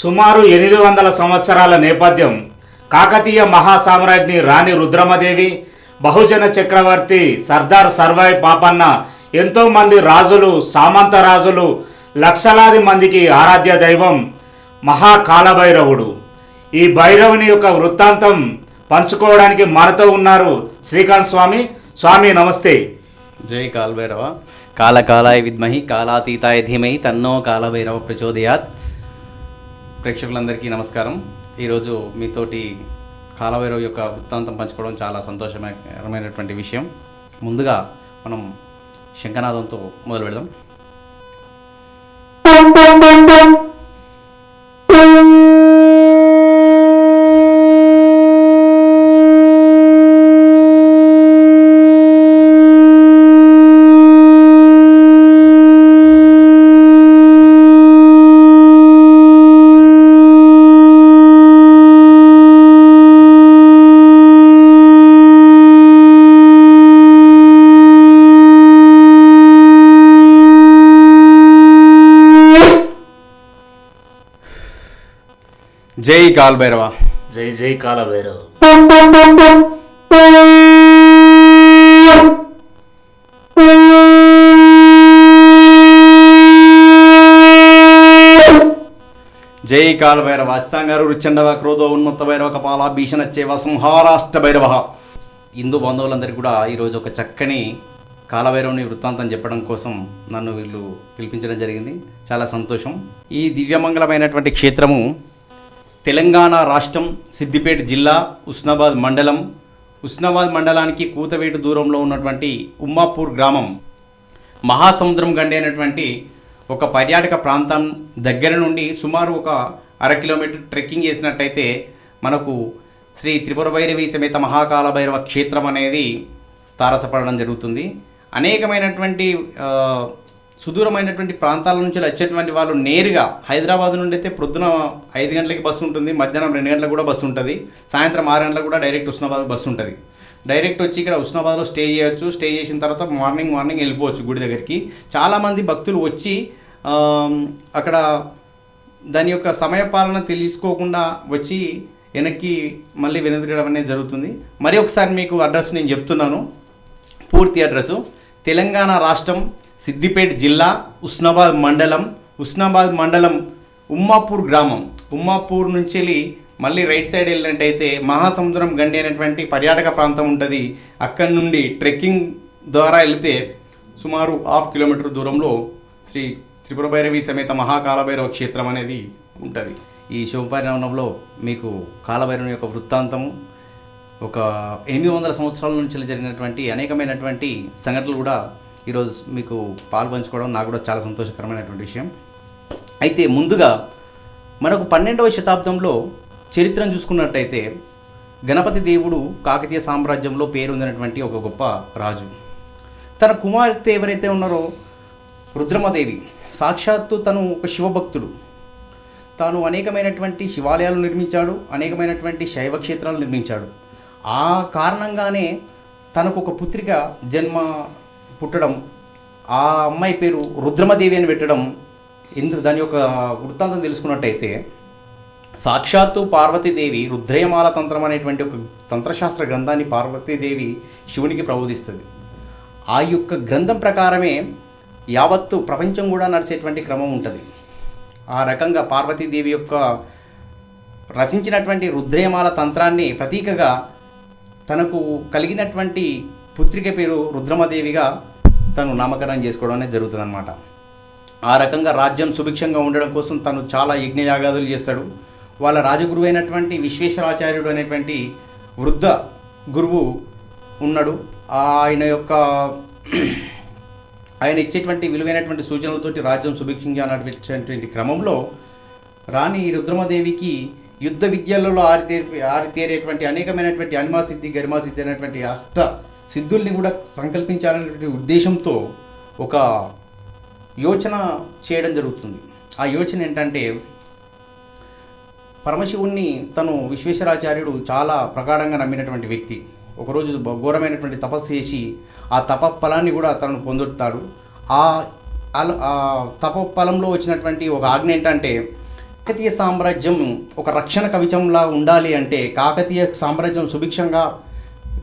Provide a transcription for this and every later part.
సుమారు ఎనిమిది వందల సంవత్సరాల నేపథ్యం కాకతీయ మహాసామ్రాజ్ఞి రాణి రుద్రమదేవి బహుజన చక్రవర్తి సర్దార్ సర్వాయి పాపన్న ఎంతోమంది రాజులు సామంత రాజులు లక్షలాది మందికి ఆరాధ్య దైవం మహాకాలభైరవుడు. ఈ భైరవుని యొక్క వృత్తాంతం పంచుకోవడానికి మనతో ఉన్నారు శ్రీకాంత్ స్వామి. స్వామి నమస్తే. జై కాలభైరవ. కాలకాలాయ విద్మహి కాలాతీతాయ ధీమహి తన్నో కాలభైరవ ప్రచోదయాత్. ప్రేక్షకులందరికీ నమస్కారం. ఈరోజు మీతోటి కాలభైరవ్ యొక్క వృత్తాంతం పంచుకోవడం చాలా సంతోషకరమైనటువంటి విషయం. ముందుగా మనం శంఖనాదంతో మొదలు పెడదాం జై కాలభైరవ. జై జై కాలభైరవ్. జై కాలభైరవ. అస్తాంగారు రుచండవ క్రోధో ఉన్మత్త భైరవ కపాల భీషణ చేవ సంహారాష్ట భైరవ. హిందూ బంధువులందరికీ కూడా ఈరోజు ఒక చక్కని కాలభైరవుని వృత్తాంతం చెప్పడం కోసం నన్ను వీళ్ళు పిలిపించడం జరిగింది. చాలా సంతోషం. ఈ దివ్యమంగళమైనటువంటి క్షేత్రము తెలంగాణ రాష్ట్రం సిద్దిపేట జిల్లా ఉస్నాబాద్ మండలం. ఉస్నాబాద్ మండలానికి కూతవేటు దూరంలో ఉన్నటువంటి ఉమ్మాపూర్ గ్రామం. మహాసముద్రం గండైనటువంటి ఒక పర్యాటక ప్రాంతం దగ్గర నుండి సుమారు ఒక అర కిలోమీటర్ ట్రెక్కింగ్ చేసినట్టయితే మనకు శ్రీ త్రిపుర భైరవి సమేత మహాకాల భైరవ క్షేత్రం అనేది తారసపడడం జరుగుతుంది. అనేకమైనటువంటి సుదూరమైనటువంటి ప్రాంతాల నుంచి వచ్చేటువంటి వాళ్ళు నేరుగా హైదరాబాద్ నుండి అయితే ప్రొద్దున ఐదు గంటలకి బస్సు ఉంటుంది మధ్యాహ్నం రెండు గంటలకు కూడా బస్సు ఉంటుంది సాయంత్రం ఆరు గంటలకు కూడా డైరెక్ట్ ఉస్నాబాద్ బస్సు ఉంటుంది. డైరెక్ట్ వచ్చి ఇక్కడ ఉస్నాబాద్లో స్టే చేయొచ్చు స్టే చేసిన తర్వాత మార్నింగ్ మార్నింగ్ వెళ్ళిపోవచ్చు గుడి దగ్గరికి. చాలామంది భక్తులు వచ్చి అక్కడ దాని యొక్క సమయపాలన తెలుసుకోకుండా వచ్చి వెనక్కి మళ్ళీ వెనుదిరగడం అనేది జరుగుతుంది. మరి ఒకసారి మీకు అడ్రస్ నేను చెప్తున్నాను. పూర్తి అడ్రస్ తెలంగాణ రాష్ట్రం సిద్దిపేట జిల్లా ఉస్నాబాద్ మండలం ఉస్నాబాద్ మండలం ఉమ్మాపూర్ గ్రామం. ఉమ్మాపూర్ నుంచి వెళ్ళి మళ్ళీ రైట్ సైడ్ వెళ్ళినట్టయితే మహాసముద్రం గండి అనేటువంటి పర్యాటక ప్రాంతం ఉంటుంది. అక్కడి నుండి ట్రెక్కింగ్ ద్వారా వెళితే సుమారు హాఫ్ కిలోమీటర్ దూరంలో శ్రీ త్రిపుర భైరవి సమేత మహాకాలభైరవ క్షేత్రం అనేది ఉంటుంది. ఈ శుభపరిణామంలో మీకు కాలభైరవుని యొక్క వృత్తాంతము ఒక ఎనిమిది వందల సంవత్సరాల నుంచి జరిగినటువంటి అనేకమైనటువంటి సంఘటనలు కూడా ఈరోజు మీకు పాల్పంచుకోవడం నాకు కూడా చాలా సంతోషకరమైనటువంటి విషయం. అయితే ముందుగా మనకు పన్నెండవ శతాబ్దంలో చరిత్రను చూసుకున్నట్టయితే గణపతి దేవుడు కాకతీయ సామ్రాజ్యంలో పేరొందినటువంటి ఒక గొప్ప రాజు. తన కుమార్తె ఎవరైతే ఉన్నారో రుద్రమదేవి సాక్షాత్తు తను ఒక శివభక్తుడు. తాను అనేకమైనటువంటి శివాలయాలు నిర్మించాడు అనేకమైనటువంటి శైవ క్షేత్రాలు నిర్మించాడు. ఆ కారణంగానే తనకు ఒక పుత్రిక జన్మ పుట్టడం ఆ అమ్మాయి పేరు రుద్రమదేవి అని పెట్టడం ఎందుకు దాని యొక్క వృత్తాంతం తెలుసుకున్నట్టయితే సాక్షాత్తు పార్వతీదేవి రుద్రయమాల తంత్రం అనేటువంటి ఒక తంత్రశాస్త్ర గ్రంథాన్ని పార్వతీదేవి శివునికి ప్రబోధిస్తుంది. ఆ యొక్క గ్రంథం ప్రకారమే యావత్తు ప్రపంచం కూడా నడిచేటువంటి క్రమం ఉంటుంది. ఆ రకంగా పార్వతీదేవి యొక్క రచించినటువంటి రుద్రయమాల తంత్రాన్ని ప్రతీకగా తనకు కలిగినటువంటి పుత్రిక పేరు రుద్రమదేవిగా తను నామకరణం చేసుకోవడం అనేది జరుగుతుందన్నమాట. ఆ రకంగా రాజ్యం సుభిక్షంగా ఉండడం కోసం తను చాలా యజ్ఞయాగాదులు చేస్తాడు. వాళ్ళ రాజగురువు అయినటువంటి విశ్వేశ్వరాచార్యుడు అనేటువంటి వృద్ధ గురువు ఉన్నాడు. ఆయన యొక్క ఆయన ఇచ్చేటువంటి విలువైనటువంటి సూచనలతోటి రాజ్యం సుభిక్షంగా నడిపించేటువంటి క్రమంలో రాణి రుద్రమదేవికి యుద్ధ విద్యలలో ఆరితేరి ఆరితేరేటువంటి అనేకమైనటువంటి అనిమాసిద్ధి గరిమాసిద్ధి అనేటువంటి అష్ట సిద్ధుల్ని కూడా సంకల్పించాలనేటువంటి ఉద్దేశంతో ఒక యోచన చేయడం జరుగుతుంది. ఆ యోచన ఏంటంటే పరమశివుణ్ణి తను విశ్వేశ్వరాచార్యుడు చాలా ప్రగాఢంగా నమ్మినటువంటి వ్యక్తి. ఒకరోజు ఘోరమైనటువంటి తపస్సు చేసి ఆ తప ఫలాన్ని కూడా తను పొందుతాడు ఆ ఆ తప ఫలంలో వచ్చినటువంటి ఒక ఆజ్ఞ ఏంటంటే కాకతీయ సామ్రాజ్యం ఒక రక్షణ కవచంలా ఉండాలి అంటే కాకతీయ సామ్రాజ్యం సుభిక్షంగా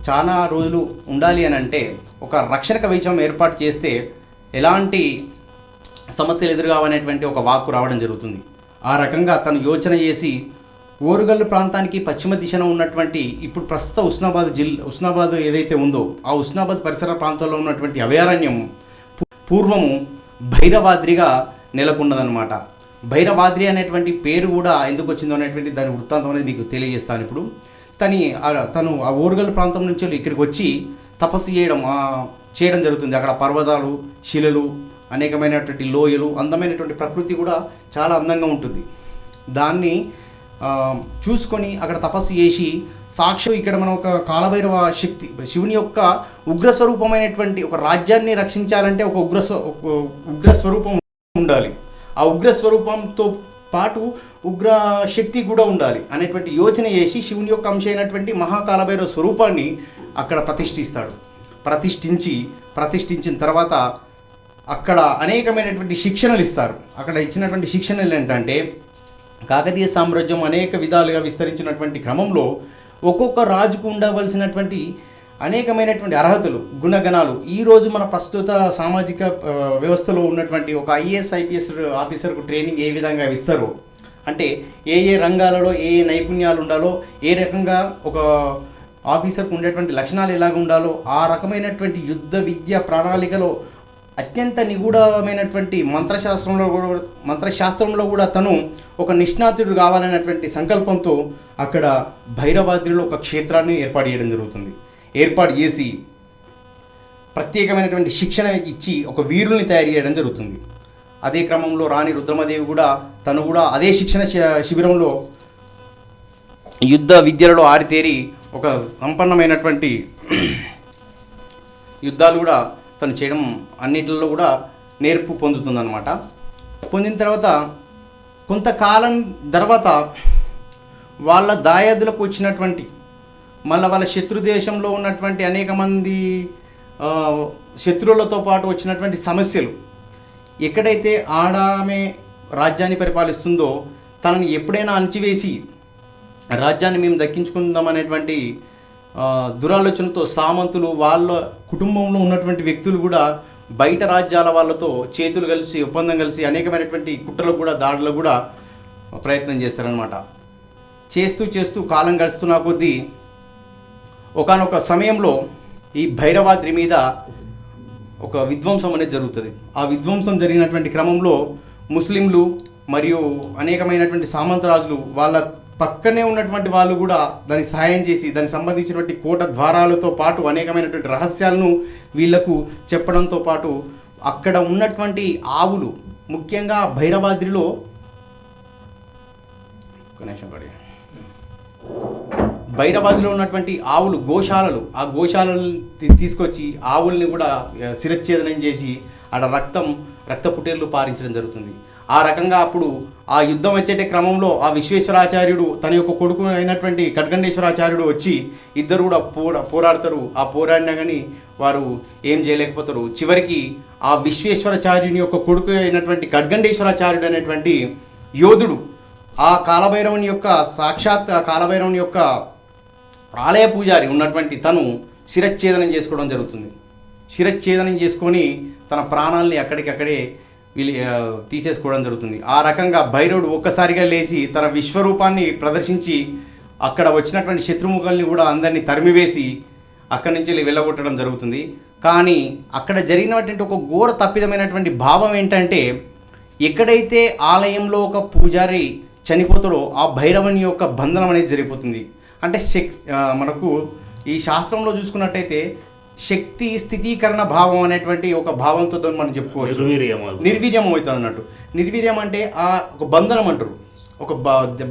చాలా రోజులు ఉండాలి అని అంటే ఒక రక్షణ కవచం ఏర్పాటు చేస్తే ఎలాంటి సమస్యలు ఎదురుగావనేటువంటి ఒక వాక్కు రావడం జరుగుతుంది. ఆ రకంగా తను యోచన చేసి ఓరుగల్లు ప్రాంతానికి పశ్చిమ దిశన ఉన్నటువంటి ఇప్పుడు ప్రస్తుత ఉస్నాబాద్ జిల్లా ఉస్నాబాద్ ఏదైతే ఉందో ఆ ఉస్నాబాద్ పరిసర ప్రాంతంలో ఉన్నటువంటి అభయారణ్యం పూర్వము భైరవాద్రిగా నెలకొన్నదనమాట భైరవాద్రి అనేటువంటి పేరు కూడా ఎందుకు వచ్చిందో అనేటువంటి దాని వృత్తాంతం అనేది మీకు తెలియజేస్తాను ఇప్పుడు. తని తను ఆ ఓరుగల్ ప్రాంతం నుంచి వెళ్ళి ఇక్కడికి వచ్చి తపస్సు చేయడం చేయడం జరుగుతుంది. అక్కడ పర్వతాలు శిలలు అనేకమైనటువంటి లోయలు అందమైనటువంటి ప్రకృతి కూడా చాలా అందంగా ఉంటుంది. దాన్ని చూసుకొని అక్కడ తపస్సు చేసి సాక్షి ఇక్కడ మనం ఒక కాలభైరవ శక్తి శివుని యొక్క ఉగ్ర స్వరూపమైనటువంటి ఒక రాజ్యాన్ని రక్షించాలంటే ఒక ఉగ్ర ఉగ్రస్వరూపం ఉగ్ర స్వరూపం ఉండాలి. ఆ ఉగ్ర స్వరూపంతో పాటు ఉగ్ర శక్తి కూడా ఉండాలి అనేటువంటి యోచన చేసి శివుని యొక్క అంశ అయినటువంటి మహాకాలభైరవ స్వరూపాన్ని అక్కడ ప్రతిష్ఠిస్తాడు. ప్రతిష్ఠించి ప్రతిష్ఠించిన తర్వాత అక్కడ అనేకమైనటువంటి శిక్షణలు ఇస్తారు. అక్కడ ఇచ్చినటువంటి శిక్షణలు ఏంటంటే కాకతీయ సామ్రాజ్యం అనేక విధాలుగా విస్తరించినటువంటి క్రమంలో ఒక్కొక్క రాజుకు ఉండవలసినటువంటి అనేకమైనటువంటి అర్హతలు గుణగణాలు ఈరోజు మన ప్రస్తుత సామాజిక వ్యవస్థలో ఉన్నటువంటి ఒక ఐఏఎస్ ఐపీఎస్ ఆఫీసర్కు ట్రైనింగ్ ఏ విధంగా ఇస్తారు అంటే ఏ ఏ రంగాలలో ఏ ఏ నైపుణ్యాలు ఉండాలో ఏ రకంగా ఒక ఆఫీసర్కు ఉండేటువంటి లక్షణాలు ఎలాగ ఉండాలో ఆ రకమైనటువంటి యుద్ధ విద్య ప్రణాళికలో అత్యంత నిగూఢమైనటువంటి మంత్రశాస్త్రంలో కూడా మంత్రశాస్త్రంలో కూడా తను ఒక నిష్ణాతుడు కావాలనేటువంటి సంకల్పంతో అక్కడ భైరవాద్రిలో ఒక క్షేత్రాన్ని ఏర్పాటు చేయడం జరుగుతుంది. ఏర్పాటు చేసి ప్రత్యేకమైనటువంటి శిక్షణ ఇచ్చి ఒక వీరుల్ని తయారు చేయడం జరుగుతుంది. అదే క్రమంలో రాణి రుద్రమదేవి కూడా తను కూడా అదే శిక్షణ శి- శిబిరంలో యుద్ధ విద్యలలో ఆరితేరి ఒక సంపన్నమైనటువంటి యుద్ధాలు కూడా తను చేయడం అన్నిటిలో కూడా నేర్పు పొందుతుందన్నమాట. పొందిన తర్వాత కొంతకాలం తర్వాత వాళ్ళ దాయాదులకు వచ్చినటువంటి మళ్ళీ వాళ్ళ శత్రు దేశంలో ఉన్నటువంటి అనేక మంది శత్రువులతో పాటు వచ్చినటువంటి సమస్యలు. ఎక్కడైతే ఆడ ఆమె రాజ్యాన్ని పరిపాలిస్తుందో తనని ఎప్పుడైనా అణచివేసి రాజ్యాన్ని మేము దక్కించుకుందాం అనేటువంటి దురాలోచనతో సామంతులు వాళ్ళ కుటుంబంలో ఉన్నటువంటి వ్యక్తులు కూడా బయట రాజ్యాల వాళ్ళతో చేతులు కలిసి ఒప్పందం కలిసి అనేకమైనటువంటి కుట్రలకు కూడా దాడులకు కూడా ప్రయత్నం చేస్తారనమాట చేస్తూ చేస్తూ కాలం గడుస్తున్న కొద్దీ ఒకానొక సమయంలో ఈ భైరవాద్రి మీద ఒక విధ్వంసం అనేది జరుగుతుంది. ఆ విధ్వంసం జరిగినటువంటి క్రమంలో ముస్లింలు మరియు అనేకమైనటువంటి సామంతరాజులు వాళ్ళ పక్కనే ఉన్నటువంటి వాళ్ళు కూడా దానికి సహాయం చేసి దానికి సంబంధించినటువంటి కోట ద్వారాలతో పాటు అనేకమైనటువంటి రహస్యాలను వీళ్ళకు చెప్పడంతో పాటు అక్కడ ఉన్నటువంటి ఆవులు ముఖ్యంగా భైరవాద్రిలో ఒక నిమిషం ఉన్నటువంటి ఆవులు గోశాలలు ఆ గోశాలను తీసుకొచ్చి ఆవుల్ని కూడా శిరచ్ఛేదనం చేసి ఆడ రక్తం రక్త పుటేర్లు పారించడం జరుగుతుంది. ఆ రకంగా అప్పుడు ఆ యుద్ధం వచ్చేట క్రమంలో ఆ విశ్వేశ్వరాచార్యుడు తన యొక్క కొడుకు అయినటువంటి ఖడ్గండేశ్వరాచార్యుడు వచ్చి ఇద్దరు కూడా పోరా పోరాడతారు. ఆ పోరాడినా కానీ వారు ఏం చేయలేకపోతారు. చివరికి ఆ విశ్వేశ్వరాచార్యుని యొక్క కొడుకు అయినటువంటి ఖడ్గండేశ్వరాచార్యుడు అనేటువంటి యోధుడు ఆ కాలభైరవుని యొక్క సాక్షాత్ ఆ కాలభైరవుని యొక్క ఆలయ పూజారి ఉన్నటువంటి తను శిరచ్ఛేదనం చేసుకోవడం జరుగుతుంది. శిరచ్ఛేదనం చేసుకొని తన ప్రాణాలని అక్కడికక్కడే వీళ్ళు తీసేసుకోవడం జరుగుతుంది. ఆ రకంగా భైరవుడు ఒక్కసారిగా లేచి తన విశ్వరూపాన్ని ప్రదర్శించి అక్కడ వచ్చినటువంటి శత్రుముఖల్ని కూడా అందరినీ తరిమివేసి అక్కడి నుంచి వెళ్ళి వెళ్ళగొట్టడం జరుగుతుంది. కానీ అక్కడ జరిగినటువంటి ఒక ఘోర తప్పిదమైనటువంటి భావం ఏంటంటే ఎక్కడైతే ఆలయంలో ఒక పూజారి చనిపోతాడో ఆ భైరవుని యొక్క బంధనం అనేది జరిగిపోతుంది. అంటే శక్ మనకు ఈ శాస్త్రంలో చూసుకున్నట్టయితే శక్తి స్థితీకరణ భావం అనేటువంటి ఒక భావంతో మనం చెప్పుకోవచ్చు. నిర్వీర్యం అవుతుంది. అన్నట్టు నిర్వీర్యం అంటే ఆ ఒక బంధనం అంటారు. ఒక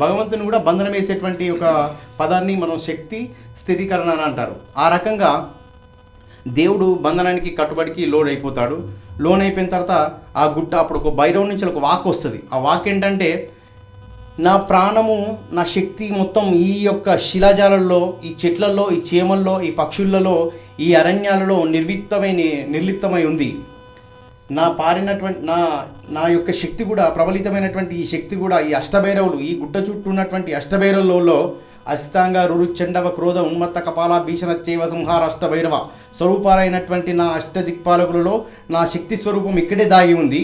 భగవంతుని కూడా బంధనం వేసేటువంటి ఒక పదాన్ని మనం శక్తి స్థిరీకరణ అని అంటారు. ఆ రకంగా దేవుడు బంధనానికి కట్టుబడికి లోన్ అయిపోతాడు లోన్ అయిపోయిన తర్వాత ఆ గుట్ట అప్పుడు ఒక భైరవం నుంచి ఒక వాక్ వస్తుంది. ఆ వాక్ ఏంటంటే నా ప్రాణము నా శక్తి మొత్తం ఈ యొక్క శిలాజాలలో ఈ చెట్లలో ఈ చేమల్లో ఈ పక్షులలో ఈ అరణ్యాలలో నిర్విప్తమై నిర్లిప్తమై ఉంది. నా పారినటువంటి నా నా యొక్క శక్తి కూడా ప్రబలితమైనటువంటి ఈ శక్తి కూడా ఈ అష్టభైరవులు ఈ గుడ్డ చుట్టూ ఉన్నటువంటి అష్టభైరవులలో అస్తాంగ రురుచండవ క్రోధ ఉన్మత్త కపాల భీషణ చేవ సంహార అష్టభైరవ స్వరూపాలైనటువంటి నా అష్ట దిక్పాలకులలో నా శక్తి స్వరూపం ఇక్కడే దాగి ఉంది.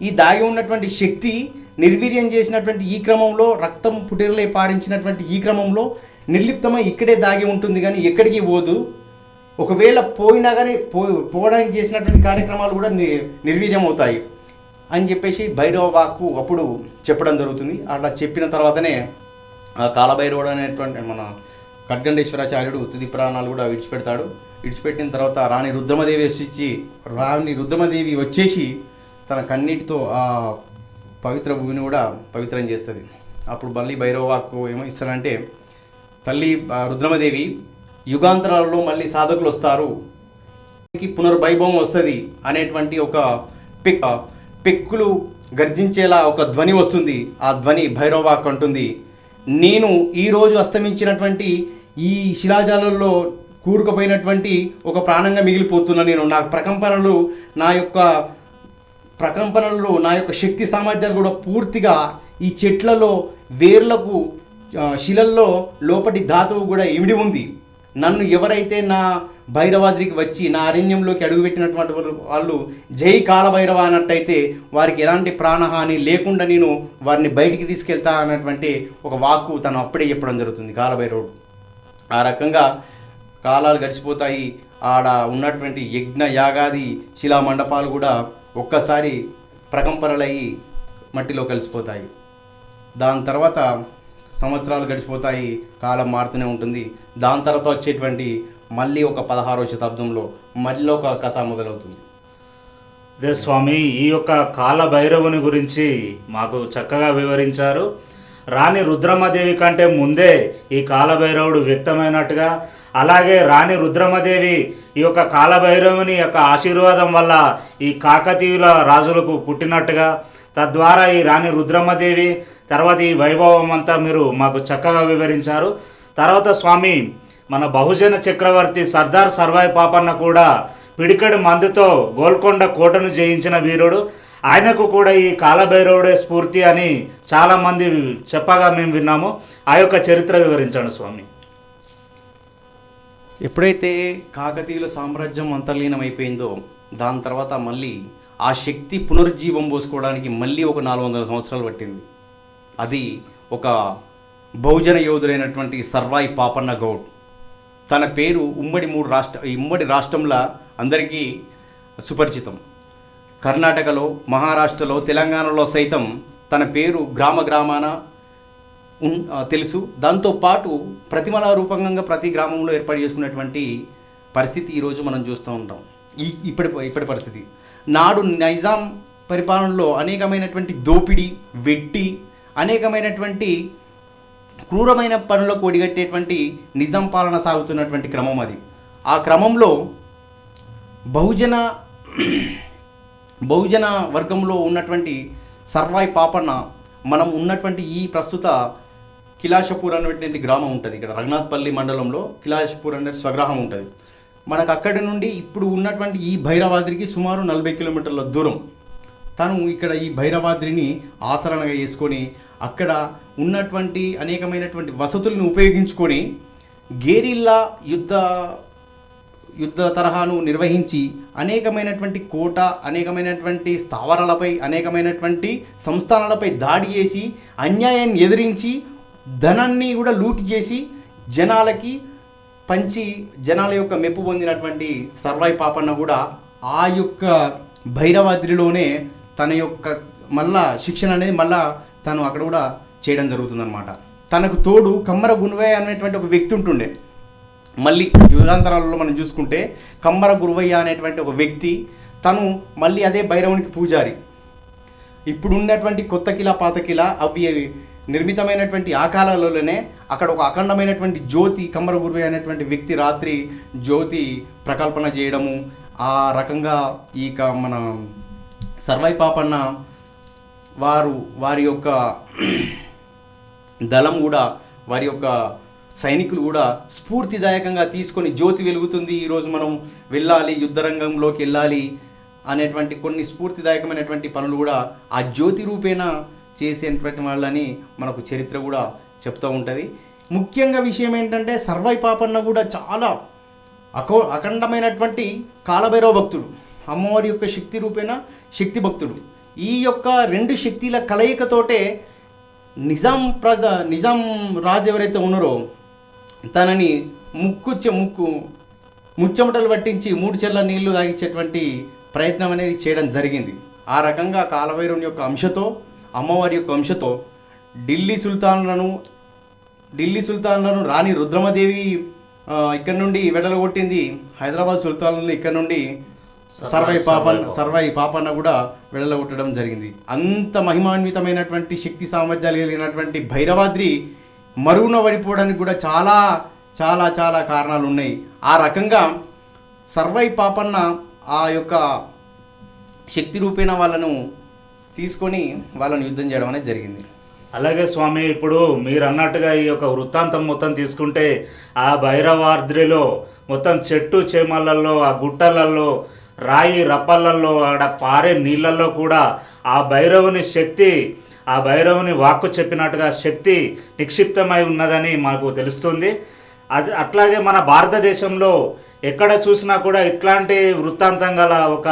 ఈ దాగి ఉన్నటువంటి శక్తి నిర్వీర్యం చేసినటువంటి ఈ క్రమంలో రక్తం పుటిరలై పారించినటువంటి ఈ క్రమంలో నిర్లిప్తమై ఇక్కడే దాగి ఉంటుంది కానీ ఎక్కడికి పోదు. ఒకవేళ పోయినా కానీ పో పోవడానికి చేసినటువంటి కార్యక్రమాలు కూడా ని నిర్వీర్యం అవుతాయి అని చెప్పేసి భైరవ వాక్కు అప్పుడు చెప్పడం జరుగుతుంది. అట్లా చెప్పిన తర్వాతనే ఆ కాలభైరవుడు అనేటువంటి మన ఖడ్గండేశ్వరాచార్యుడు తుది ప్రాణాలు కూడా విడిచిపెడతాడు. విడిచిపెట్టిన తర్వాత రాణి రుద్రమదేవి వచ్చి రాణి రుద్రమదేవి వచ్చేసి తన కన్నీటితో ఆ పవిత్ర భూమిని కూడా పవిత్రం చేస్తుంది. అప్పుడు మళ్ళీ భైరవాకు ఏమో ఇస్తారంటే తల్లి రుద్రమదేవి యుగాంతరాలలో మళ్ళీ సాధకులు వస్తారు. పునర్వైభవం వస్తుంది అనేటువంటి ఒక పిక్ పెక్కులు గర్జించేలా ఒక ధ్వని వస్తుంది. ఆ ధ్వని భైరవాక్ అంటుంది. నేను ఈరోజు అస్తమించినటువంటి ఈ శిలాజాలలో కూరుకుపోయినటువంటి ఒక ప్రాణంగా మిగిలిపోతున్నా నేను. నా ప్రకంపనలు నా యొక్క ప్రకంపనలు నా యొక్క శక్తి సామర్థ్యాలు కూడా పూర్తిగా ఈ చెట్లలో వేర్లకు శిలల్లో లోపటి ధాతువు కూడా ఇమిడి ఉంది. నన్ను ఎవరైతే నా భైరవాద్రికి వచ్చి నా అరణ్యంలోకి అడుగుపెట్టినటువంటి వాళ్ళు జై కాలభైరవ అన్నట్టయితే వారికి ఎలాంటి ప్రాణహాని లేకుండా నేను వారిని బయటికి తీసుకెళ్తా అన్నటువంటి ఒక వాక్కు తను అప్పుడే చెప్పడం జరుగుతుంది కాలభైరవుడు. ఆ రకంగా కాలాలు గడిచిపోతాయి. ఆడ ఉన్నటువంటి యజ్ఞ యాగాది శిలా మండపాలు కూడా ఒక్కసారి ప్రకంపనలయ్యి మట్టిలో కలిసిపోతాయి. దాని తర్వాత సంవత్సరాలు గడిచిపోతాయి కాలం మారుతూనే ఉంటుంది. దాని తర్వాత వచ్చేటువంటి మళ్ళీ ఒక పదహారవ శతాబ్దంలో మళ్ళీ ఒక కథ మొదలవుతుంది. అదే స్వామి ఈ యొక్క కాల భైరవుని గురించి మాకు చక్కగా వివరించారు. రాణి రుద్రమదేవి కంటే ముందే ఈ కాలభైరవుడు వ్యక్తమైనట్టుగా అలాగే రాణి రుద్రమదేవి ఈ యొక్క కాలభైరవుని యొక్క ఆశీర్వాదం వల్ల ఈ కాకతీయుల రాజులకు పుట్టినట్టుగా తద్వారా ఈ రాణి రుద్రమ్మదేవి తర్వాత ఈ వైభవం అంతా మీరు మాకు చక్కగా వివరించారు. తర్వాత స్వామి మన బహుజన చక్రవర్తి సర్దార్ సర్వాయి పాపన్న కూడా పిడికడి మందుతో గోల్కొండ కోటను జయించిన వీరుడు. ఆయనకు కూడా ఈ కాలభైరవుడే స్ఫూర్తి అని చాలామంది చెప్పగా మేము విన్నాము. ఆ యొక్క చరిత్ర వివరించండి స్వామి. ఎప్పుడైతే కాకతీయుల సామ్రాజ్యం అంతర్లీనమైపోయిందో దాని తర్వాత మళ్ళీ ఆ శక్తి పునరుజ్జీవం పోసుకోవడానికి మళ్ళీ ఒక నాలుగు వందల సంవత్సరాలు పట్టింది. అది ఒక బహుజన యోధుడైనటువంటి సర్వాయి పాపన్న గౌడ్. తన పేరు ఉమ్మడి మూడు రాష్ట్ర ఉమ్మడి రాష్ట్రంలో అందరికీ సుపరిచితం. కర్ణాటకలో మహారాష్ట్రలో తెలంగాణలో సైతం తన పేరు గ్రామ గ్రామాన తెలుసు. దాంతోపాటు ప్రతిమల రూపంగా ప్రతి గ్రామంలో ఏర్పాటు చేసుకున్నటువంటి పరిస్థితి ఈరోజు మనం చూస్తూ ఉంటాం. ఈ ఇప్పటి ఇప్పటి పరిస్థితి. నాడు నైజాం పరిపాలనలో అనేకమైనటువంటి దోపిడీ వెట్టి అనేకమైనటువంటి క్రూరమైన పనులకు ఒడిగట్టేటువంటి నిజాం పాలన సాగుతున్నటువంటి క్రమం అది. ఆ క్రమంలో బహుజన బహుజన వర్గంలో ఉన్నటువంటి సర్వాయి పాపన్న మనం ఉన్నటువంటి ఈ ప్రస్తుత కిలాషపూర్ అనేటువంటి గ్రామం ఉంటుంది. ఇక్కడ రఘునాథ్పల్లి మండలంలో కిలాషపూర్ అనే స్వగ్రహం ఉంటుంది. మనకు అక్కడి నుండి ఇప్పుడు ఉన్నటువంటి ఈ భైరవాద్రికి సుమారు నలభై కిలోమీటర్ల దూరం. తను ఇక్కడ ఈ భైరవాద్రిని ఆసరణగా చేసుకొని అక్కడ ఉన్నటువంటి అనేకమైనటువంటి వసతులను ఉపయోగించుకొని గేరిల్లా యుద్ధ యుద్ధ తరహాను నిర్వహించి అనేకమైనటువంటి కోట అనేకమైనటువంటి స్థావరాలపై అనేకమైనటువంటి సంస్థానాలపై దాడి చేసి అన్యాయాన్ని ఎదిరించి ధనాన్ని కూడా లూట్ చేసి జనాలకి పంచి జనాల యొక్క మెప్పు పొందినటువంటి సర్వాయి పాపన్న కూడా ఆ యొక్క భైరవాద్రిలోనే తన యొక్క మళ్ళా శిక్షణ అనేది మళ్ళా తను అక్కడ కూడా చేయడం జరుగుతుందన్నమాట. తనకు తోడు కమ్మర గునువయ్య అనేటువంటి ఒక వ్యక్తి ఉంటుండే. మళ్ళీ యుగాంతరాలలో మనం చూసుకుంటే కమ్మర గురువయ్య అనేటువంటి ఒక వ్యక్తి తను మళ్ళీ అదే భైరవునికి పూజారి. ఇప్పుడు ఉన్నటువంటి కొత్త కిలా పాత కిలా అవి అవి నిర్మితమైనటువంటి ఆ అక్కడ ఒక అఖండమైనటువంటి జ్యోతి కమ్మరగురువే అనేటువంటి వ్యక్తి రాత్రి జ్యోతి ప్రకల్పన చేయడము ఆ రకంగా ఈ మన సర్వై పాపన్న వారు వారి యొక్క దళం కూడా వారి యొక్క సైనికులు కూడా స్ఫూర్తిదాయకంగా తీసుకొని జ్యోతి వెలుగుతుంది. ఈరోజు మనం వెళ్ళాలి యుద్ధరంగంలోకి వెళ్ళాలి అనేటువంటి కొన్ని స్ఫూర్తిదాయకమైనటువంటి పనులు కూడా ఆ జ్యోతి రూపేణ చేసేటువంటి వాళ్ళని మనకు చరిత్ర కూడా చెప్తూ ఉంటుంది. ముఖ్యంగా విషయం ఏంటంటే సర్వై పాపన్న కూడా చాలా అకో అఖండమైనటువంటి కాలభైరవ భక్తుడు. అమ్మవారి యొక్క శక్తి రూపేణ శక్తి భక్తుడు. ఈ యొక్క రెండు శక్తిల కలయికతోటే నిజాం ప్రజ నిజాం రాజు ఎవరైతే ఉన్నారో తనని ముక్కు చె- ముక్కు ముచ్చమటలు పట్టించి మూడు చెల్ల నీళ్ళు తాగించేటువంటి ప్రయత్నం అనేది చేయడం జరిగింది. ఆ రకంగా కాలభైరవుని యొక్క అంశతో అమ్మవారి యొక్క అంశతో ఢిల్లీ సుల్తాన్లను ఢిల్లీ సుల్తాన్లను రాణి రుద్రమదేవి ఇక్కడ నుండి వెడలగొట్టింది హైదరాబాద్ సుల్తాన్లను ఇక్కడ నుండి సర్వై పాపన్ సర్వై పాపన్న కూడా వెడలగొట్టడం జరిగింది. అంత మహిమాన్వితమైనటువంటి శక్తి సామర్థ్యాలు కలిగినటువంటి భైరవాద్రి మరుగున పడిపోవడానికి కూడా చాలా చాలా చాలా కారణాలు ఉన్నాయి. ఆ రకంగా సర్వై పాపన్న ఆ యొక్క శక్తి రూపేణ వాళ్ళను తీసుకొని వాళ్ళను యుద్ధం చేయడం అనేది జరిగింది. అలాగే స్వామి ఇప్పుడు మీరు అన్నట్టుగా ఈ యొక్క వృత్తాంతం మొత్తం తీసుకుంటే ఆ భైరవాద్రిలో మొత్తం చెట్టు చేమలలో ఆ గుట్టలలో రాయి రప్పలలో ఆడ పారే నీళ్ళల్లో కూడా ఆ భైరవుని శక్తి ఆ భైరవుని వాక్కు చెప్పినట్టుగా శక్తి నిక్షిప్తమై ఉన్నదని మాకు తెలుస్తుంది. అది అట్లాగే మన భారతదేశంలో ఎక్కడ చూసినా కూడా ఇట్లాంటి వృత్తాంతం గల ఒక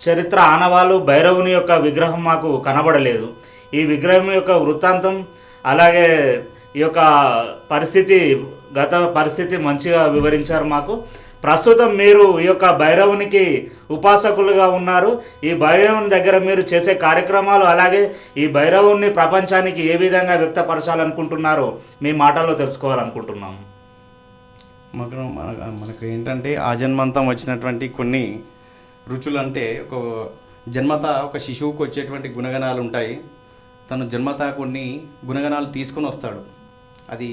చరిత్ర ఆనవాలు భైరవుని యొక్క విగ్రహం మాకు కనబడలేదు. ఈ విగ్రహం యొక్క వృత్తాంతం అలాగే ఈ యొక్క పరిస్థితి గత పరిస్థితి మంచిగా వివరించారు మాకు. ప్రస్తుతం మీరు ఈ యొక్క భైరవునికి ఉపాసకులుగా ఉన్నారు. ఈ భైరవుని దగ్గర మీరు చేసే కార్యక్రమాలు అలాగే ఈ భైరవుని ప్రపంచానికి ఏ విధంగా వ్యక్తపరచాలనుకుంటున్నారో మీ మాటల్లో తెలుసుకోవాలనుకుంటున్నాము. మనకు మనకు ఏంటంటే ఆ జన్మంతం వచ్చినటువంటి కొన్ని రుచులు అంటే ఒక జన్మత ఒక శిశువుకు వచ్చేటువంటి గుణగణాలు ఉంటాయి తను జన్మత కొన్ని గుణగణాలు తీసుకొని వస్తాడు. అది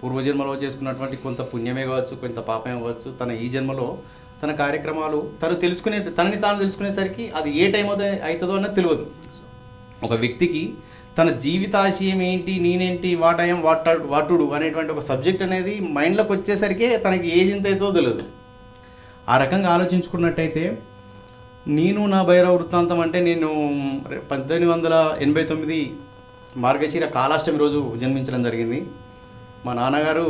పూర్వజన్మలో చేసుకున్నటువంటి కొంత పుణ్యమే కావచ్చు కొంత పాపమే కావచ్చు తన ఈ జన్మలో తన కార్యక్రమాలు తను తెలుసుకునే తనని తాను తెలుసుకునేసరికి అది ఏ టైం అవుతుందో అన్నది తెలియదు. ఒక వ్యక్తికి తన జీవితాశయం ఏంటి నేనేంటి వాటయం వాట వాటుడు అనేటువంటి ఒక సబ్జెక్ట్ అనేది మైండ్లోకి వచ్చేసరికే తనకి ఏజ్ ఎంత అవుతుందో తెలియదు. ఆ రకంగా ఆలోచించుకున్నట్టయితే నేను నా భైరవ వృత్తాంతం అంటే నేను పద్దెనిమిది వందల ఎనభై తొమ్మిది మార్గశీర కాలాష్టమి రోజు జన్మించడం జరిగింది. మా నాన్నగారు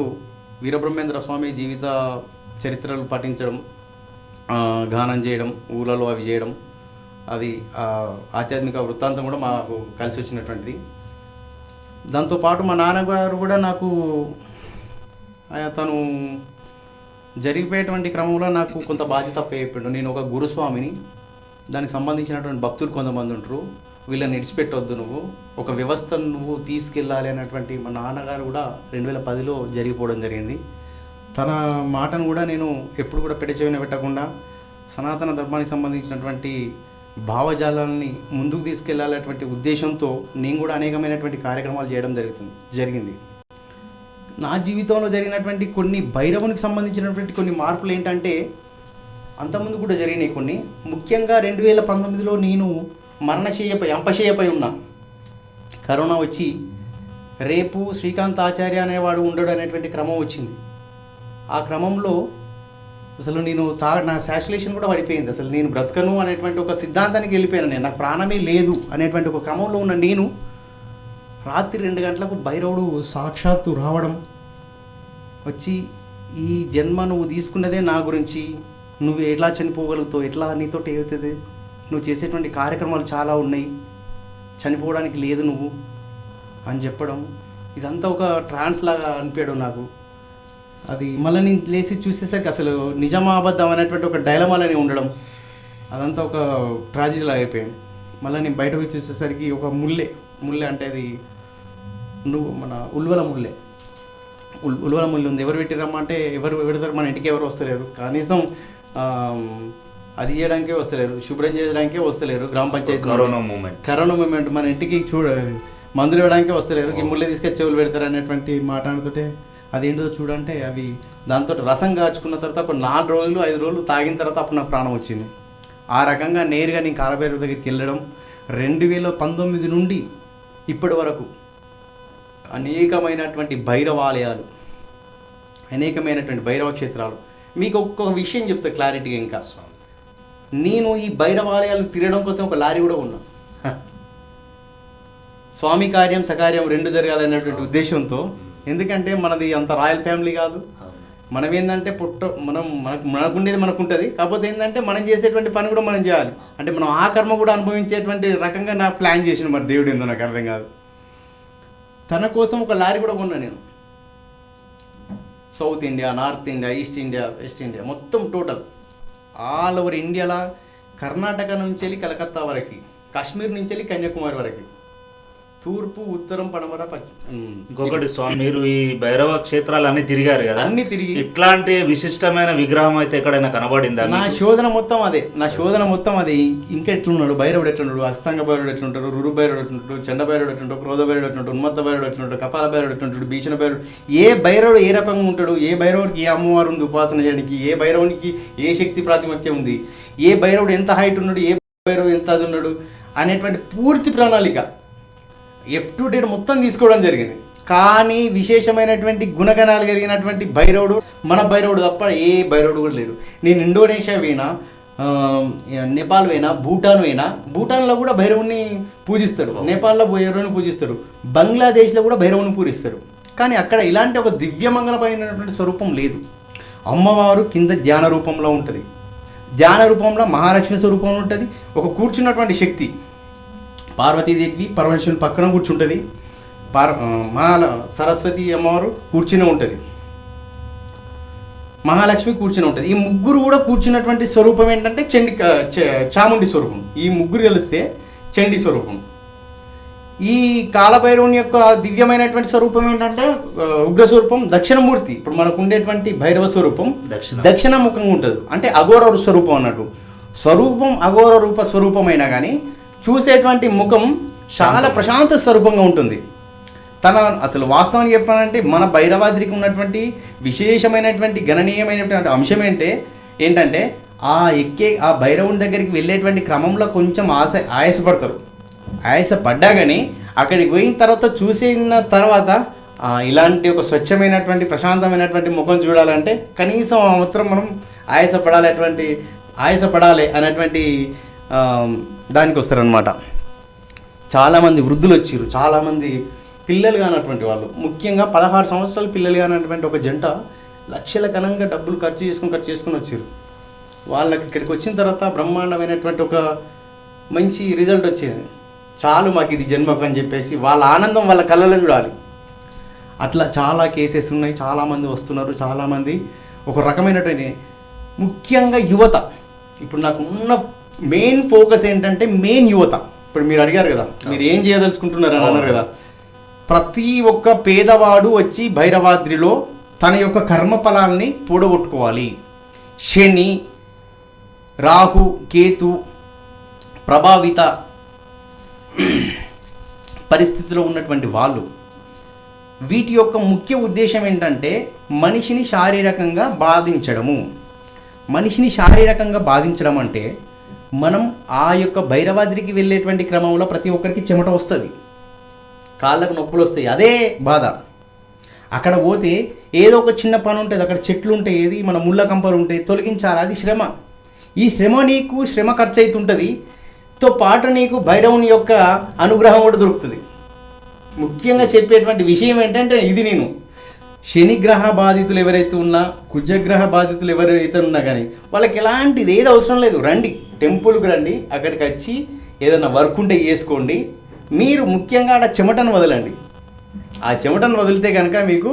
వీరబ్రహ్మేంద్ర స్వామి జీవిత చరిత్రలు పఠించడం గానం చేయడం ఊళ్ళలో అవి చేయడం అది ఆధ్యాత్మిక వృత్తాంతం కూడా మాకు కలిసి వచ్చినటువంటిది. దాంతోపాటు మా నాన్నగారు కూడా నాకు తను జరిగిపోయేటువంటి క్రమంలో నాకు కొంత బాధ్యత అప్పచెప్పాడు. నేను ఒక గురుస్వామిని. దానికి సంబంధించినటువంటి భక్తులు కొంతమంది ఉంటారు. వీళ్ళని విడిచిపెట్టొద్దు నువ్వు. ఒక వ్యవస్థను నువ్వు తీసుకెళ్ళాలి అన్నటువంటి మా నాన్నగారు కూడా రెండు వేల పదిలో జరిగిపోవడం జరిగింది. తన మాటను కూడా నేను ఎప్పుడు కూడా పెట్టచెవిన పెట్టకుండా సనాతన ధర్మానికి సంబంధించినటువంటి భావజాలాన్ని ముందుకు తీసుకెళ్ళాలనేటువంటి ఉద్దేశంతో నేను కూడా అనేకమైనటువంటి కార్యక్రమాలు చేయడం జరుగుతుంది జరిగింది. నా జీవితంలో జరిగినటువంటి కొన్ని భైరవునికి సంబంధించినటువంటి కొన్ని మార్పులు ఏంటంటే అంతకుముందు కూడా జరిగినాయి కొన్ని. ముఖ్యంగా రెండు వేల పంతొమ్మిదిలో నేను మరణశయ్యపై అంపశయ్యపై ఉన్నా. కరోనా వచ్చి రేపు శ్రీకాంత్ ఆచార్య అనేవాడు ఉండడు అనేటువంటి క్రమం వచ్చింది. ఆ క్రమంలో అసలు నేను తా నా శాచులేషన్ కూడా పడిపోయింది. అసలు నేను బ్రతకను అనేటువంటి ఒక సిద్ధాంతానికి వెళ్ళిపోయాను నేను. నాకు ప్రాణమే లేదు అనేటువంటి ఒక క్రమంలో ఉన్న నేను రాత్రి రెండు గంటలకు భైరవుడు సాక్షాత్తు రావడం వచ్చి ఈ జన్మ నువ్వు తీసుకున్నదే నా గురించి నువ్వు ఎట్లా చనిపోగలుగుతావు? ఎట్లా నీతోటి ఏమవుతుంది నువ్వు చేసేటువంటి కార్యక్రమాలు చాలా ఉన్నాయి. చనిపోవడానికి లేదు నువ్వు అని చెప్పడం ఇదంతా ఒక ట్రాన్స్ లాగా అనిపించడం నాకు. అది మళ్ళీ నేను లేచి చూసేసరికి అసలు నిజమా అబద్ధం అనేటువంటి ఒక డైలమాలని ఉండడం. అదంతా ఒక ట్రాజడీ లాగా అయిపోయింది. మళ్ళీ నేను బయటకు చూసేసరికి ఒక ముల్లె ముల్లె అంటే అది నువ్వు మన ఉల్వల ముల్లె ఉల్ ఉల్వల ముల్లె ఉంది. ఎవరు పెట్టిరమ్మా అంటే ఎవరు పెడతారు మన ఇంటికి ఎవరు వస్తలేరు. కనీసం అది చేయడానికే వస్తలేరు శుభ్రం చేయడానికే వస్తలేరు గ్రామ panchayati. Corona moment. Corona moment మన ఇంటికి చూడ మందులు ఇవ్వడానికే వస్తలేరు ఈ ముళ్ళే తీసుకొచ్చి చెవులు పెడతారు అనేటువంటి మాట అనుతుంటే అదేంటో చూడంటే అవి దాంతో రసం కాచుకున్న తర్వాత ఒక నాలుగు రోజులు ఐదు రోజులు తాగిన తర్వాత అప్పుడు నాకు ప్రాణం వచ్చింది. ఆ రకంగా నేరుగా నేను కాలభైరవ దగ్గరికి వెళ్ళడం రెండు వేల పంతొమ్మిది నుండి ఇప్పటి వరకు అనేకమైనటువంటి భైరవాలయాలు అనేకమైనటువంటి భైరవ క్షేత్రాలు మీకు ఒక్కొక్క విషయం చెప్తా క్లారిటీగా ఇంకా. నేను ఈ భైరవాలయాలు తిరగడం కోసం ఒక లారీ కూడా ఉన్నా స్వామి కార్యం సకార్యం రెండు జరగాలనేటువంటి ఉద్దేశంతో. ఎందుకంటే మనది అంత రాయల్ ఫ్యామిలీ కాదు. మనం ఏంటంటే పుట్ట మనం మనకు మనకుండేది మనకు ఉంటుంది కాకపోతే ఏంటంటే మనం చేసేటువంటి పని కూడా మనం చేయాలి. అంటే మనం ఆ కర్మ కూడా అనుభవించేటువంటి రకంగా నా ప్లాన్ చేసిన మరి దేవుడు ఏందో నాకు అర్థం కాదు. తన కోసం ఒక లారీ కూడా కొన్నా నేను. South India north India east India west India మొత్తం టోటల్. ఆల్ ఓవర్ ఇండియాలో కర్ణాటక నుంచి వెళ్ళి కలకత్తా వరకు కాశ్మీర్ నుంచి వెళ్ళి కన్యాకుమారి వరకు. తూర్పు ఉత్తరం పడమర పశ్చిమ. ఇంకొకటి స్వామి మీరు ఈ భైరవ క్షేత్రాలన్నీ తిరిగారు కదా? అన్ని తిరిగి. ఇట్లాంటి విశిష్టమైన విగ్రహం అయితే ఎక్కడైనా కనబడిందా నా? శోధన మొత్తం అదే. నా శోధన మొత్తం అదే. ఇంకా ఎట్లున్నాడు భైరవుడు ఎట్లున్నాడు? అస్తంగ భైరవుడు ఎట్లుంటాడు? రురు భైరవుడు ఎట్లుంటాడు? చండ భైరవుడు ఎట్లుంటాడు? క్రోధ భైరవుడు ఎట్లుంటాడు? ఉన్మత్త భైరవుడు ఎట్లుంటాడు? కపాల భైరవుడు ఎట్లుంటాడు? భీషణ భైరవుడు ఏ భైరవుడు ఏ రకంగా ఉంటాడు? ఏ భైరవుడికి ఏ అమ్మవారు ఉంది ఉపాసన చేయడానికి? ఏ భైరవునికి ఏ శక్తి ప్రాతిమత్యం ఉంది? ఏ భైరవుడు ఎంత హైట్ ఉన్నాడు? ఏ భైరవుడు ఎంత అది ఉన్నాడు? అనేటువంటి పూర్తి ప్రణాళిక. ఎప్ టు డేట్ మొత్తం తీసుకోవడం జరిగింది. కానీ విశేషమైనటువంటి గుణగణాలు కలిగినటువంటి భైరవుడు మన భైరవుడు తప్ప ఏ భైరవుడు కూడా లేడు. నేను ఇండోనేషియా పోయినా నేపాల్ పోయినా భూటాన్ పోయినా భూటాన్లో కూడా భైరవుని పూజిస్తారు. నేపాల్లో భైరవుని పూజిస్తారు? బంగ్లాదేశ్లో కూడా భైరవుని పూజిస్తారు. కానీ అక్కడ ఇలాంటి ఒక దివ్యమంగళమైనటువంటి స్వరూపం లేదు. అమ్మవారు కింద ధ్యాన రూపంలో ఉంటుంది. ధ్యాన రూపంలో మహాలక్ష్మి స్వరూపంలో ఉంటుంది. ఒక కూర్చున్నటువంటి శక్తి. పార్వతీదేవి పరమేశ్వరుని పక్కన కూర్చుంటుంది. పార్ మహాల సరస్వతి అమ్మవారు కూర్చుని ఉంటుంది. మహాలక్ష్మి కూర్చుని ఉంటుంది. ఈ ముగ్గురు కూడా కూర్చున్నటువంటి స్వరూపం ఏంటంటే చండి చాముండి స్వరూపం. ఈ ముగ్గురు కలిస్తే చండి స్వరూపం. ఈ కాలభైరవుని యొక్క దివ్యమైనటువంటి స్వరూపం ఏంటంటే ఉగ్ర స్వరూపం దక్షిణమూర్తి. ఇప్పుడు మనకు ఉండేటువంటి భైరవ స్వరూపం దక్షిణ. దక్షిణ ముఖంగా ఉంటుంది. అంటే అఘోర స్వరూపం అన్నట్టు. స్వరూపం అఘోర రూప స్వరూపమైనా కానీ చూసేటువంటి ముఖం చాలా ప్రశాంత స్వరూపంగా ఉంటుంది. తన అసలు వాస్తవానికి చెప్పాలంటే మన భైరవాద్రికి ఉన్నటువంటి విశేషమైనటువంటి గణనీయమైనటువంటి అంశం ఏంటే ఏంటంటే ఆ ఎక్కే ఆ భైరవుని దగ్గరికి వెళ్ళేటువంటి క్రమంలో కొంచెం ఆశ ఆయాసపడతారు. ఆయాసపడ్డా కానీ అక్కడికి పోయిన తర్వాత చూసిన తర్వాత ఇలాంటి ఒక స్వచ్ఛమైనటువంటి ప్రశాంతమైనటువంటి ముఖం చూడాలంటే కనీసం ఆ మాత్రం మనం ఆయాసపడాలి అటువంటి ఆయాసపడాలి అనేటువంటి దానికి వస్తారనమాట చాలామంది వృద్ధులు వచ్చారు. చాలామంది పిల్లలు కానటువంటి వాళ్ళు. ముఖ్యంగా పదహారు సంవత్సరాల పిల్లలు కానటువంటి ఒక జంట లక్షల కనంగా డబ్బులు ఖర్చు చేసుకుని ఖర్చు చేసుకుని వచ్చారు. వాళ్ళకి ఇక్కడికి వచ్చిన తర్వాత బ్రహ్మాండమైనటువంటి ఒక మంచి రిజల్ట్ వచ్చింది. చాలు మాకు ఇది జన్మకు అని చెప్పేసి వాళ్ళ ఆనందం వాళ్ళ కళ్ళలో చూడాలి. అట్లా చాలా కేసెస్ ఉన్నాయి. చాలామంది వస్తున్నారు. చాలామంది ఒక రకమైనటువంటి ముఖ్యంగా యువత. ఇప్పుడు నాకు ఉన్న మెయిన్ ఫోకస్ ఏంటంటే మెయిన్ యువత. ఇప్పుడు మీరు అడిగారు కదా మీరు ఏం చేయదలుచుకుంటున్నారు అని అన్నారు కదా. ప్రతి ఒక్క పేదవాడు వచ్చి భైరవాద్రిలో తన యొక్క కర్మఫలాల్ని పూడగొట్టుకోవాలి. శని రాహు కేతు ప్రభావిత పరిస్థితిలో ఉన్నటువంటి వాళ్ళు వీటి యొక్క ముఖ్య ఉద్దేశం ఏంటంటే మనిషిని శారీరకంగా బాధించడము. మనిషిని శారీరకంగా బాధించడం అంటే మనం ఆ యొక్క భైరవాద్రికి వెళ్ళేటువంటి క్రమంలో ప్రతి ఒక్కరికి చెమట వస్తుంది. కాళ్ళకు నొప్పులు వస్తాయి. అదే బాధ. అక్కడ పోతే ఏదో ఒక చిన్న పని ఉంటుంది. అక్కడ చెట్లు ఉంటాయి ఏది? మన ముళ్ళ కంపలు ఉంటాయి తొలగించాలి. అది శ్రమ. ఈ శ్రమ నీకు శ్రమ ఖర్చు అవుతుంటుంది తో పాటు నీకు భైరవుని యొక్క అనుగ్రహం కూడా దొరుకుతుంది. ముఖ్యంగా చెప్పేటువంటి విషయం ఏంటంటే ఇది నేను. శనిగ్రహ బాధితులు ఎవరైతే ఉన్నా కుజగ్రహ బాధితులు ఎవరైతే ఉన్నా కానీ వాళ్ళకి ఎలాంటిది ఏది అవసరం లేదు. రండి టెంపుల్కి రండి అక్కడికి వచ్చి ఏదైనా వర్క్ ఉంటే చేసుకోండి. మీరు ముఖ్యంగా ఆడ చెమటను వదలండి. ఆ చెమటను వదిలితే కనుక మీకు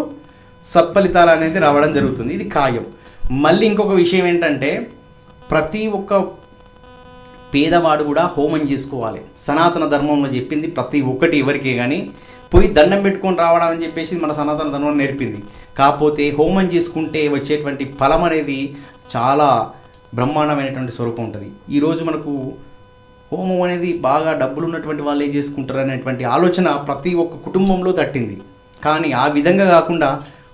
సత్ఫలితాలు అనేది రావడం జరుగుతుంది. ఇది ఖాయం. మళ్ళీ ఇంకొక విషయం ఏంటంటే ప్రతి ఒక్క పేదవాడు కూడా హోమం చేసుకోవాలి. సనాతన ధర్మంలో చెప్పింది ప్రతి ఒక్కటి ఎవరికే కానీ పోయి దండం పెట్టుకొని రావడం అని చెప్పేసి మన సనాతన ధర్మం నేర్పింది. కాకపోతే హోమం చేసుకుంటే వచ్చేటువంటి ఫలం అనేది చాలా బ్రహ్మాండమైనటువంటి స్వరూపం ఉంటుంది. ఈరోజు మనకు హోమం అనేది బాగా డబ్బులు ఉన్నటువంటి వాళ్ళే చేసుకుంటారు అనేటువంటి ఆలోచన ప్రతి ఒక్క కుటుంబంలో తట్టింది. కానీ ఆ విధంగా కాకుండా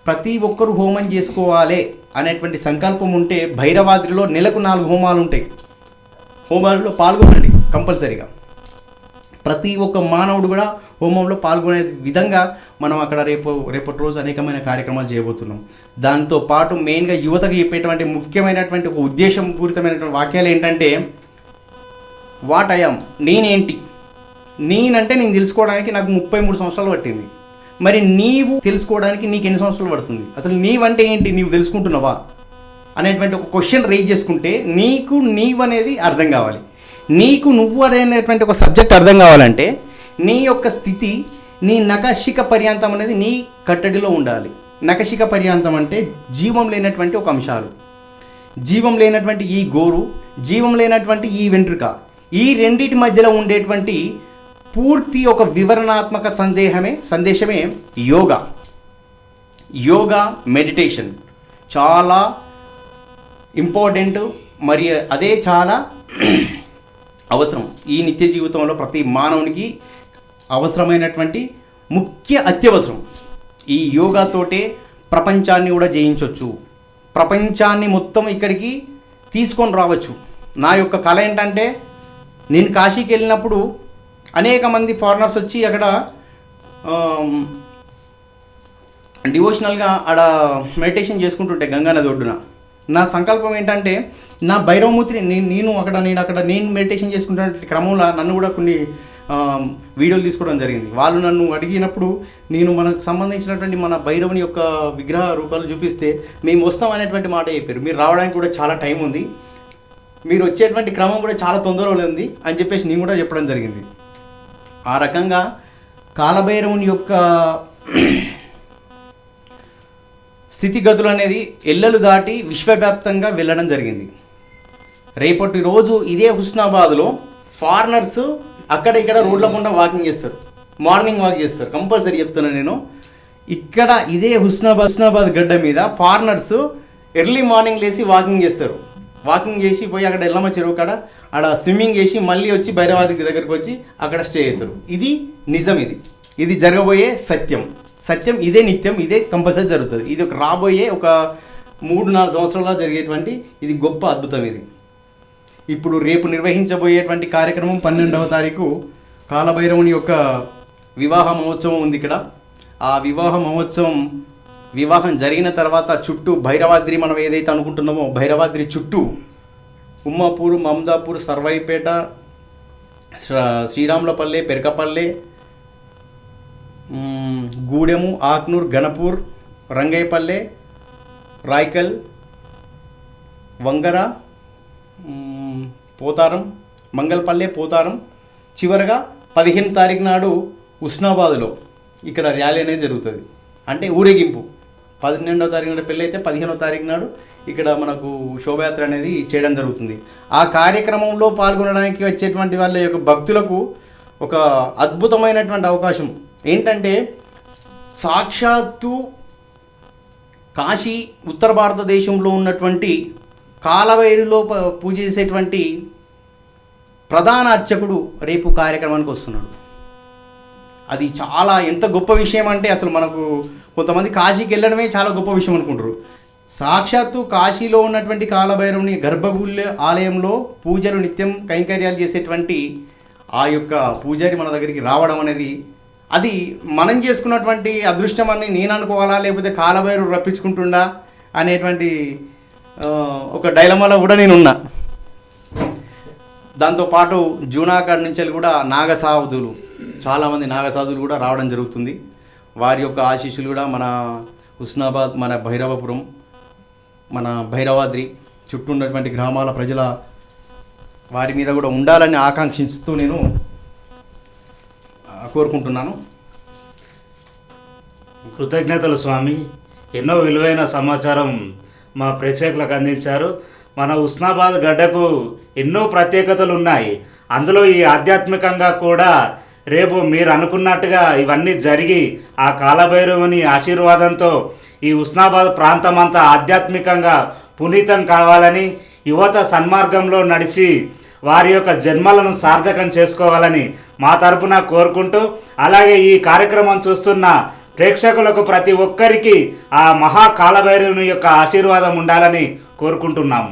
ప్రతి ఒక్కరూ హోమం చేసుకోవాలి అనేటువంటి సంకల్పం ఉంటే భైరవాద్రిలో నెలకు నాలుగు హోమాలు ఉంటాయి. హోమాలలో పాల్గొనండి కంపల్సరీగా. ప్రతి ఒక్క మానవుడు కూడా హోమంలో పాల్గొనే విధంగా మనం అక్కడ రేపు రేపటి రోజు అనేకమైన కార్యక్రమాలు చేయబోతున్నాం. దాంతో పాటు మెయిన్గా యువతకు చెప్పేటువంటి ముఖ్యమైనటువంటి ఒక ఉద్దేశం పూరితమైనటువంటి వాక్యాలు ఏంటంటే వాట్ ఐఎమ్ నేనేంటి? నేనంటే నేను తెలుసుకోవడానికి నాకు ముప్పై మూడు సంవత్సరాలు పట్టింది. మరి నీవు తెలుసుకోవడానికి నీకు ఎన్ని సంవత్సరాలు పడుతుంది? అసలు నీవంటే ఏంటి? నీవు తెలుసుకుంటున్నావా? అనేటువంటి ఒక క్వశ్చన్ రేజ్ చేసుకుంటే నీకు నీవు అనేది అర్థం కావాలి. నీకు నువ్వు అనేటువంటి ఒక సబ్జెక్ట్ అర్థం కావాలంటే నీ యొక్క స్థితి నీ నకశిక పర్యాంతం అనేది నీ కట్టడిలో ఉండాలి. నకశిక పర్యాంతం అంటే జీవం లేనటువంటి ఒక అంశాలు. జీవం లేనటువంటి ఈ గోరు జీవం లేనటువంటి ఈ వెంట్రుక ఈ రెండింటి మధ్యలో ఉండేటువంటి పూర్తి ఒక వివరణాత్మక సందేహమే సందేశమే యోగా. యోగా మెడిటేషన్ చాలా ఇంపార్టెంట్ మరియు అదే చాలా అవసరం. ఈ నిత్య జీవితంలో ప్రతి మానవునికి అవసరమైనటువంటి ముఖ్య అత్యవసరం. ఈ యోగాతోటే ప్రపంచాన్ని కూడా జయించవచ్చు ప్రపంచాన్ని మొత్తం ఇక్కడికి తీసుకొని రావచ్చు. నా యొక్క కళ ఏంటంటే నేను కాశీకి వెళ్ళినప్పుడు అనేక మంది ఫారినర్స్ వచ్చి అక్కడ డివోషనల్గా ఆడ మెడిటేషన్ చేసుకుంటుంటే గంగా నది ఒడ్డున. నా సంకల్పం ఏంటంటే నా భైరవమూర్తిని నేను నేను అక్కడ నేను అక్కడ నేను మెడిటేషన్ చేసుకుంటున్న క్రమంలో నన్ను కూడా కొన్ని వీడియోలు తీసుకోవడం జరిగింది. వాళ్ళు నన్ను అడిగినప్పుడు నేను మనకు సంబంధించినటువంటి మన భైరవుని యొక్క విగ్రహ రూపాలు చూపిస్తే మేము వస్తాం అనేటువంటి మాట చెప్పారు. మీరు రావడానికి కూడా చాలా టైం ఉంది. మీరు వచ్చేటువంటి క్రమం కూడా చాలా తొందరలో ఉంది అని చెప్పేసి నేను కూడా చెప్పడం జరిగింది. ఆ రకంగా కాలభైరవుని యొక్క స్థితిగతులు అనేది ఎల్లలు దాటి విశ్వవ్యాప్తంగా వెళ్ళడం జరిగింది. రేపటి రోజు ఇదే హుస్నాబాద్లో ఫారినర్స్ అక్కడ ఇక్కడ రోడ్ల గుండా వాకింగ్ చేస్తారు. మార్నింగ్ వాక్ చేస్తారు. కంపల్సరీ చెప్తున్నాను నేను. ఇక్కడ ఇదే హుస్నాబాద్ హుస్నాబాద్ గడ్డ మీద ఫారినర్స్ ఎర్లీ మార్నింగ్ లేచి వాకింగ్ చేస్తారు. వాకింగ్ చేసి పోయి అక్కడ ఎల్లమ్మ చెరువు కాడ ఆడ స్విమ్మింగ్ చేసి మళ్ళీ వచ్చి భైరవాది దగ్గరికి వచ్చి అక్కడ స్టే అవుతారు ఇది నిజం ఇది. ఇది జరగబోయే సత్యం. సత్యం ఇదే నిత్యం ఇదే కంపల్సరీ జరుగుతుంది. ఇది ఒక రాబోయే ఒక మూడు నాలుగు సంవత్సరాల జరిగేటువంటి ఇది గొప్ప అద్భుతం ఇది. ఇప్పుడు రేపు నిర్వహించబోయేటువంటి కార్యక్రమం పన్నెండవ తారీఖు కాలభైరవుని యొక్క వివాహ మహోత్సవం ఉంది ఇక్కడ. ఆ వివాహ మహోత్సవం వివాహం జరిగిన తర్వాత చుట్టూ భైరవాద్రి మనం ఏదైతే అనుకుంటున్నామో భైరవాద్రి చుట్టూ ఉమ్మాపూర్ మమదాపూర్ సర్వైపేట శ్రీరాములపల్లె పెరకపల్లె గూడెము ఆక్నూర్ గణపూర్ రంగైపల్లె రాయ్కల్ వంగర పోతారం మంగళపల్లె పోతారం. చివరగా పదిహేను తారీఖు నాడు ఉస్నాబాద్లో ఇక్కడ ర్యాలీ అనేది జరుగుతుంది. అంటే ఊరేగింపు. పన్నెండో తారీఖు నాడు పెళ్ళి అయితే పదిహేనో తారీఖు నాడు ఇక్కడ మనకు శోభయాత్ర అనేది చేయడం జరుగుతుంది. ఆ కార్యక్రమంలో పాల్గొనడానికి వచ్చేటువంటి వాళ్ళ యొక్క భక్తులకు ఒక అద్భుతమైనటువంటి అవకాశం. ఏంటంటే సాక్షాత్తు కాశీ ఉత్తర భారతదేశంలో ఉన్నటువంటి కాలవైరులో ప- పూజ చేసేటువంటి ప్రధాన అర్చకుడు రేపు కార్యక్రమానికి వస్తున్నాడు. అది చాలా ఎంత గొప్ప విషయం అంటే అసలు మనకు కొంతమంది కాశీకి వెళ్ళడమే చాలా గొప్ప విషయం అనుకుంటారు. సాక్షాత్తు కాశీలో ఉన్నటువంటి కాలభైరవుని గర్భగుళ్ళ ఆలయంలో పూజలు నిత్యం కైంకర్యాలు చేసేటువంటి ఆ యొక్క పూజారి మన దగ్గరికి రావడం అనేది అది మనం చేసుకున్నటువంటి అదృష్టం అని నేను అనుకోవాలా? లేకపోతే కాలవైరు రప్పించుకుంటుండా? అనేటువంటి ఒక డైలమాలో కూడా నేను ఉన్నా దాంతోపాటు జూనాగఢ్ నుంచి కూడా నాగసాధులు చాలామంది నాగసాధులు కూడా రావడం జరుగుతుంది. వారి యొక్క ఆశీస్సులు కూడా మన హుస్నాబాద్ మన భైరవపురం మన భైరవాద్రి చుట్టూ ఉన్నటువంటి గ్రామాల ప్రజల వారి మీద కూడా ఉండాలని ఆకాంక్షిస్తూ నేను కోరుకుంటున్నాను. కృతజ్ఞతలు స్వామి. ఎన్నో విలువైన సమాచారం మా ప్రేక్షకులకు అందించారు. మన ఉస్నాబాద్ గడ్డకు ఎన్నో ప్రత్యేకతలు ఉన్నాయి. అందులో ఈ ఆధ్యాత్మికంగా కూడా రేపు మీరు అనుకున్నట్టుగా ఇవన్నీ జరిగి ఆ కాలభైరవుని ఆశీర్వాదంతో ఈ ఉస్నాబాద్ ప్రాంతం అంతా ఆధ్యాత్మికంగా పునీతం కావాలని యువత సన్మార్గంలో నడిచి వారి యొక్క జన్మలను సార్థకం చేసుకోవాలని మా తరపున కోరుకుంటూ అలాగే ఈ కార్యక్రమం చూస్తున్న ప్రేక్షకులకు ప్రతి ఒక్కరికి ఆ మహాకాలభైరుని యొక్క ఆశీర్వాదం ఉండాలని కోరుకుంటున్నాము.